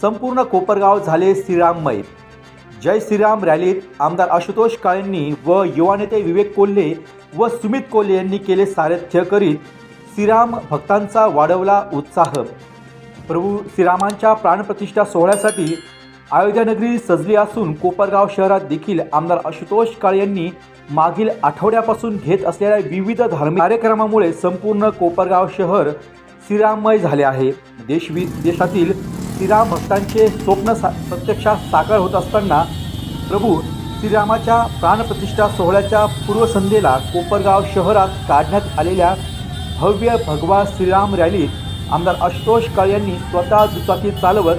संपूर्ण कोपरगाव झाले श्रीराममय जय श्रीराम रॅलीत आमदार आशुतोष काळेंनी व युवा नेते विवेक कोल्हे व सुमित कोल्हे यांनी केले सारथ्य करीत श्रीराम भक्तांचा वाढवला उत्साह. प्रभू श्रीरामांच्या प्राणप्रतिष्ठा सोहळ्यासाठी अयोध्यानगरी सजली असून कोपरगाव शहरात देखील आमदार आशुतोष काळे यांनी मागील आठवड्यापासून घेत असलेल्या विविध धार्मिक कार्यक्रमामुळे संपूर्ण कोपरगाव शहर श्रीराममय झाले आहे. देश विदेशातील श्रीराम भक्तांचे स्वप्न सा प्रत्यक्षात साकार होत असताना प्रभू श्रीरामाच्या प्राणप्रतिष्ठा सोहळ्याच्या पूर्वसंध्येला कोपरगाव शहरात काढण्यात आलेल्या भव्य भगवा श्रीराम रॅलीत आमदार आशुतोष काळे यांनी स्वतः दुचाकी चालवत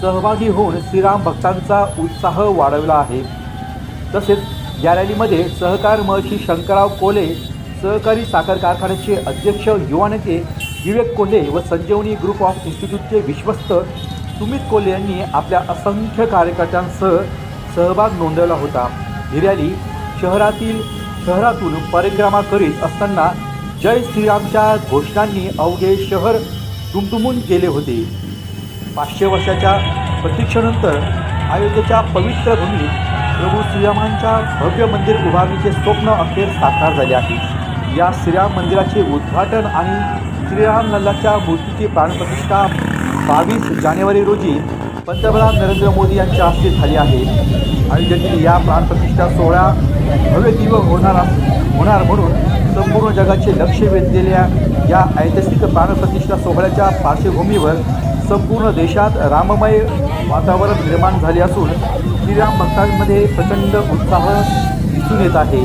सहभागी होऊन श्रीराम भक्तांचा उत्साह वाढवला आहे. तसेच या रॅलीमध्ये सहकार महर्षी शंकरराव कोले सहकारी साखर कारखान्याचे अध्यक्ष युवा नेते विवेक कोल्हे व संजीवनी ग्रुप ऑफ इन्स्टिट्यूटचे विश्वस्त सुमित कोल्हे यांनी आपल्या असंख्य कार्यकर्त्यांसह सहभाग नोंदवला होता. ही रॅली शहरातील शहरातून परिक्रमा करीत असताना जय श्रीरामच्या घोषणांनी अवघे शहर टुमटुमून गेले होते. पाचशे वर्षाच्या प्रतीक्षेनंतर अयोध्येच्या पवित्र भूमीत प्रभू श्रीरामांच्या भव्य मंदिर उभारणीचे स्वप्न अखेर साकार झाले आहे. या श्रीराम मंदिराचे उद्घाटन आणि श्रीराम लल्लाच्या मूर्तीची प्राणप्रतिष्ठा बावीस जानेवारी रोजी पंतप्रधान नरेंद्र मोदी यांच्या हस्ते झाली आहे. अयोध्येतील या प्राणप्रतिष्ठा सोहळा भव्य दिव्य होणार होणार म्हणून संपूर्ण जगाचे लक्ष वेधलेल्या या ऐतिहासिक प्राणप्रतिष्ठा सोहळ्याच्या पार्श्वभूमीवर संपूर्ण देशात राममय वातावरण निर्माण झाले असून श्रीराम भक्तांमध्ये प्रचंड उत्साह दिसून येत आहे.